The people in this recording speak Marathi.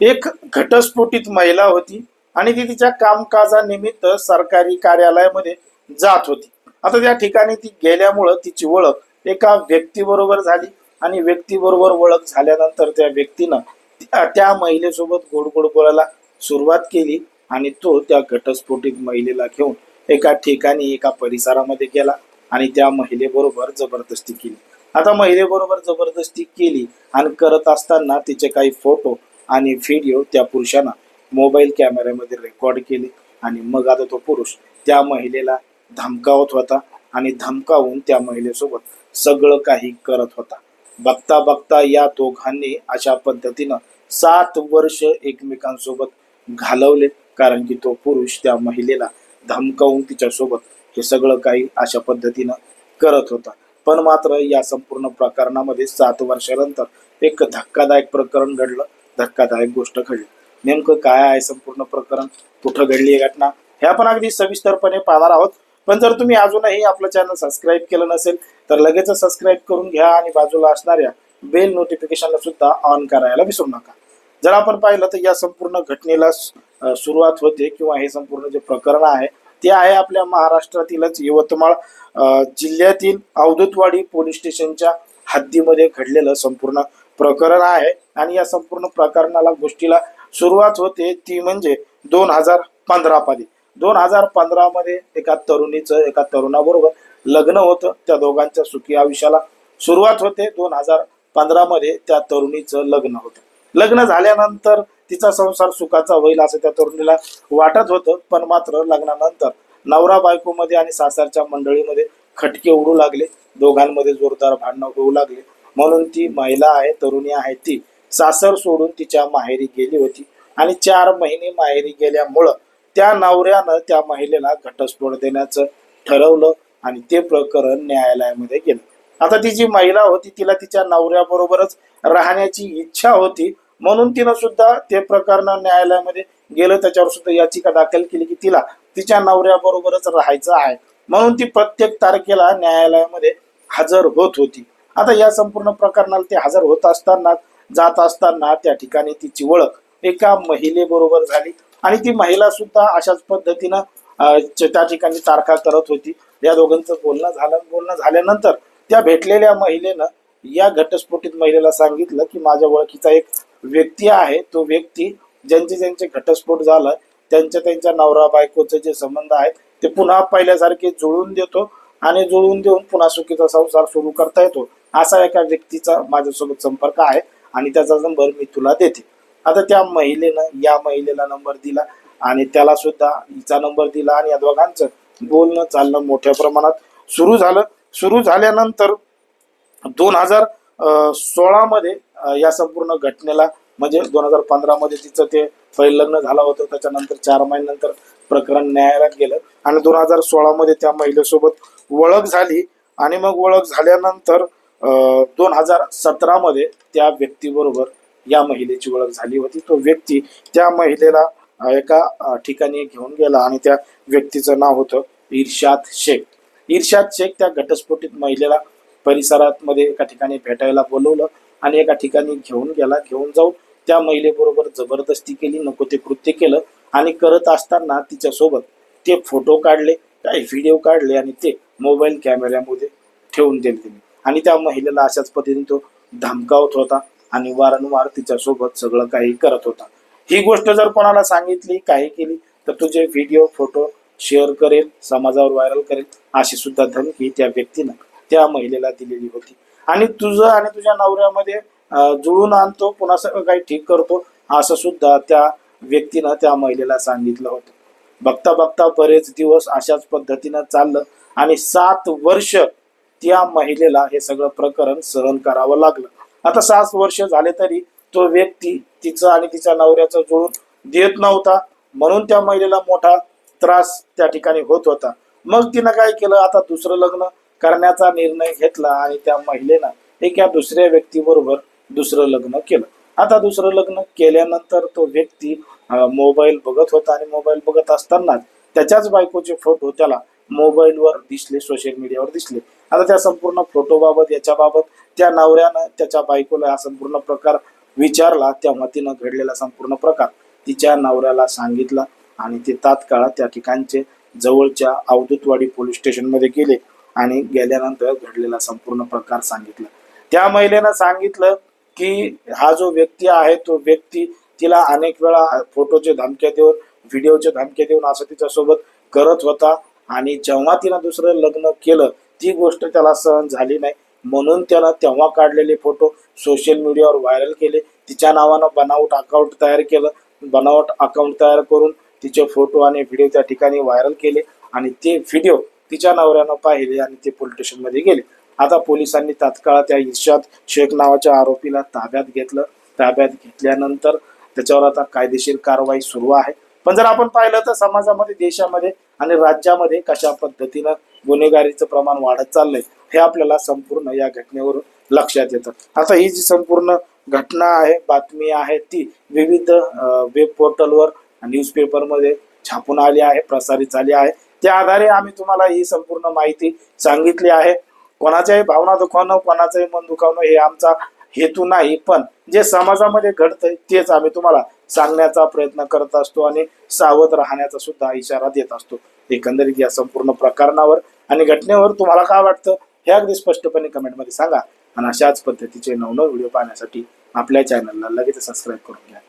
एक घटस्फोटित महिला होती आणि ती तिच्या कामकाजानिमित्त सरकारी कार्यालयामध्ये जात होती. आता त्या ठिकाणी ती गेल्यामुळं तिची ओळख एका व्यक्तीबरोबर झाली आणि व्यक्तीबरोबर ओळख झाल्यानंतर त्या व्यक्तीनं त्या- महिलेसोबत गोड गोड बोलायला सुरुवात केली आणि तो त्या घटस्फोटित महिलेला घेऊन एका ठिकाणी एका परिसरामध्ये गेला आणि त्या महिलेबरोबर जबरदस्ती केली. आता महिलेबरोबर जबरदस्ती केली आणि करत असताना तिचे काही फोटो आणि व्हिडिओ त्या पुरुषानं मोबाईल कॅमेऱ्यामध्ये रेकॉर्ड केले. आणि मग आता तो पुरुष त्या महिलेला धमकावत होता आणि धमकावून त्या महिलेसोबत सगळं काही करत होता. बघता बघता या दोघांनी अशा पद्धतीनं सात वर्ष एकमेकांसोबत घालवले. कारण की तो पुरुष त्या महिलेला धमकावून तिच्यासोबत हे सगळं काही अशा पद्धतीनं करत होता. पण मात्र या संपूर्ण प्रकरणामध्ये सात वर्षानंतर एक धक्कादायक प्रकरण घडलं. धक्कादायक गोष्ट घडली. नेमकं काय आहे संपूर्ण प्रकरण? कुठं घडली आहे घटना? हे आपण अगदी सविस्तरपणे पाहणार आहोत. पण जर तुम्ही अजूनही आपलं चॅनल सबस्क्राईब केलं नसेल तर लगेच सबस्क्राईब करून घ्या आणि बाजूला असणाऱ्या बेल नोटिफिकेशनला सुद्धा ऑन करायला विसरू नका. जर आपण पाहिलं तर या संपूर्ण घटनेला सुरुवात होते किंवा हे संपूर्ण जे प्रकरण आहे ते आहे आपल्या महाराष्ट्रातीलच यवतमाळ जिल्ह्यातील अवधूतवाडी पोलीस स्टेशनच्या हद्दीमध्ये घडलेलं संपूर्ण प्रकरण आहे आणि या संपूर्ण प्रकरणाला गोष्टीला सुरुवात होते ती म्हणजे दोन हजार पंधरा पाली. दोन हजार पंधरा मध्ये एका तरुणीचं एका तरुणाबरोबर लग्न होतं. त्या दोघांच्या सुखी आयुष्याला सुरुवात होते. दोन हजार पंधरा मध्ये त्या तरुणीचं लग्न होतं. लग्न झाल्यानंतर तिचा संसार सुखाचा होईल असं त्या तरुणीला वाटत होतं. पण मात्र लग्नानंतर नवरा बायकोमध्ये आणि सासरच्या मंडळीमध्ये खटके उडू लागले. दोघांमध्ये जोरदार भांडणं होऊ लागले. म्हणून ती महिला आहे तरुणी आहे ती. सासर सोडून तिच्या माहेरी गेली होती. आणि चार महिने माहेरी गेल्यामुळं त्या नवऱ्यानं त्या महिलेला घटस्फोट देण्याचं ठरवलं आणि ते प्रकरण न्यायालयामध्ये गेलं. आता ती जी महिला होती तिला तिच्या नवऱ्याबरोबरच राहण्याची इच्छा होती. म्हणून तिनं सुद्धा ते प्रकरण न्यायालयामध्ये गेलं. त्याच्यावर सुद्धा याचिका दाखल केली की तिला तिच्या नवऱ्याबरोबरच राहायचं आहे. म्हणून ती प्रत्येक तारखेला न्यायालयामध्ये हजर होत होती. आता या संपूर्ण प्रकरणाला ते हजर होत असताना जात असताना त्या ठिकाणी तिची ओळख एका महिलेबरोबर झाली. आणि ती महिला सुद्धा अशाच पद्धतीनं त्या ठिकाणी तारखा करत होती. या दोघांचं बोलणं झालं बोलणं झाल्यानंतर त्या भेटलेल्या महिलेनं या घटस्फोटित महिलेला सांगितलं की माझ्या ओळखीचा एक व्यक्ती आहे. तो व्यक्ती ज्यांचे ज्यांचे घटस्फोट झाला त्यांच्या त्यांच्या नवरा बायकोचे जे संबंध आहेत ते पुन्हा पहिल्यासारखे जुळून देतो आणि जुळवून देऊन पुन्हा सुखीचा संसार सुरू करता येतो. असा एका व्यक्तीचा माझ्यासोबत संपर्क आहे आणि त्याचा नंबर मी तुला देते. आता त्या महिलेनं या महिलेला नंबर दिला आणि त्याला सुद्धा हिचा नंबर दिला आणि या दोघांचं बोलणं चालणं मोठ्या प्रमाणात सुरू झालं. सुरू झाल्यानंतर दोन हजार सोळामध्ये या संपूर्ण घटनेला म्हणजे दोन हजार पंधरामध्ये तिचं ते पहिलं लग्न झालं होतं. त्याच्यानंतर चार महिन्यानंतर प्रकरण न्यायालयात गेलं आणि दोन हजार सोळामध्ये त्या महिलेसोबत ओळख झाली आणि मग ओळख झाल्यानंतर दोन हजार सतरामध्ये त्या व्यक्तीबरोबर या महिलेची ओळख झाली होती. तो व्यक्ती त्या महिलेला एका ठिकाणी घेऊन गेला आणि त्या व्यक्तीचं नाव होतं इर्शाद शेख. इर्शाद शेख त्या घटस्फोटित महिलेला परिसरात मध्ये एका ठिकाणी भेटायला बोलवलं आणि एका ठिकाणी घेऊन गेला. घेऊन जाऊन त्या महिलेबरोबर जबरदस्ती केली नको ते कृत्य केलं आणि करत असताना तिच्यासोबत ते फोटो काढले काही व्हिडिओ काढले आणि ते मोबाईल कॅमेऱ्यामध्ये ठेवून दिले त्यांनी आणि त्या महिलेला अशाच पद्धतीने तो धमकावत होता आणि वारंवार तिच्यासोबत सगळं काही करत होता. ही गोष्ट जर कोणाला सांगितली काही केली तर तुझे व्हिडिओ फोटो शेअर करेल समाजावर व्हायरल करेल अशी सुद्धा धमकी त्या व्यक्तीनं त्या महिलेला दिलेली होती. आणि तुझं आणि तुझ्या नवऱ्यामध्ये जुळून आणतो पुन्हा सगळं काही ठीक करतो असं सुद्धा त्या व्यक्तीनं त्या महिलेला सांगितलं होतं. बघता बघता बरेच दिवस अशाच पद्धतीनं चाललं आणि सात वर्ष त्या महिलेला हे सगळं प्रकरण सहन करावं लागलं. आता सात वर्ष झाले तरी तो व्यक्ती तिचा आणि तिच्या नवऱ्याचा जुळून देत नव्हता. म्हणून त्या महिलेला मोठा त्रास त्या ठिकाणी होत होता. मग तिनं काय केलं? आता दुसरं लग्न करण्याचा निर्णय घेतला आणि त्या महिलेनं एका दुसऱ्या व्यक्तीबरोबर दुसरं लग्न केलं. आता दुसरं लग्न केल्यानंतर तो व्यक्ती मोबाईल बघत होता आणि मोबाईल बघत असताना त्याच्याच बायकोचे फोटो त्याला मोबाईलवर दिसले सोशल मीडियावर दिसले. आता त्या संपूर्ण फोटोबाबत याच्याबाबत त्या नवऱ्यानं त्याच्या बायकोला हा संपूर्ण प्रकार विचारला तेव्हा तिनं घडलेला संपूर्ण प्रकार. तिच्या नवऱ्याला सांगितला आणि ते तात्काळ त्या ठिकाणचे जवळच्या अवधूतवाडी पोलीस स्टेशनमध्ये गेले आणि गेल्यानंतर घडलेला संपूर्ण प्रकार सांगितला. त्या महिलेनं सांगितलं की हा जो व्यक्ती आहे तो व्यक्ती तिला अनेक वेळा फोटोचे धमक्या देऊन व्हिडिओचे धमक्या देऊन असं तिच्यासोबत करत होता आणि जेव्हा तिनं दुसरं लग्न केलं ती गोष्ट त्याला सहन झाली नाही. म्हणून त्यानं तेव्हा काढलेले फोटो सोशल मीडियावर व्हायरल केले. तिच्या नावानं बनावट अकाउंट तयार केलं. बनावट अकाउंट तयार करून तिचे फोटो आणि व्हिडिओ त्या ठिकाणी व्हायरल केले आणि ते व्हिडिओ तिच्या नवऱ्यानं पाहिले आणि ते पोलीस स्टेशनमध्ये गेले. आता पोलिसांनी तात्काळ त्या इर्शाद शेख नावाच्या आरोपीला ताब्यात घेतलं. ताब्यात घेतल्यानंतर त्याच्यावर आता कायदेशीर कारवाई सुरू आहे. पण जर आपण पाहिलं तर समाजामध्ये देशामध्ये आणि राज्यामध्ये कशा पद्धतीनं गुन्हेगारीचं प्रमाण वाढत चाललंय हे आपल्याला संपूर्ण या घटनेवरून लक्षात येतं. आता ही जी संपूर्ण घटना आहे बातमी आहे ती विविध वेब पोर्टलवर न्यूजपेपरमध्ये छापून आली आहे प्रसारित झाली आहे. त्या आधारे आम्ही तुम्हाला ही संपूर्ण माहिती सांगितली आहे. कोणाच्याही भावना दुखावणं कोणाचंही मन दुखावणं हे आमचा हेतू नाही पण जे समाजामध्ये घडतंय तेच आम्ही तुम्हाला सांगण्याचा प्रयत्न करत असतो आणि सावध राहण्याचा सुद्धा इशारा देत असतो. एकंदरीत या संपूर्ण प्रकरणावर आणि घटनेवर तुम्हाला काय वाटतं हे अगदी स्पष्टपणे कमेंटमध्ये सांगा. आणि अशाच पद्धतीचे नवनव व्हिडिओ पाहण्यासाठी आपल्या चॅनलला लगेच सबस्क्राईब करून घ्या.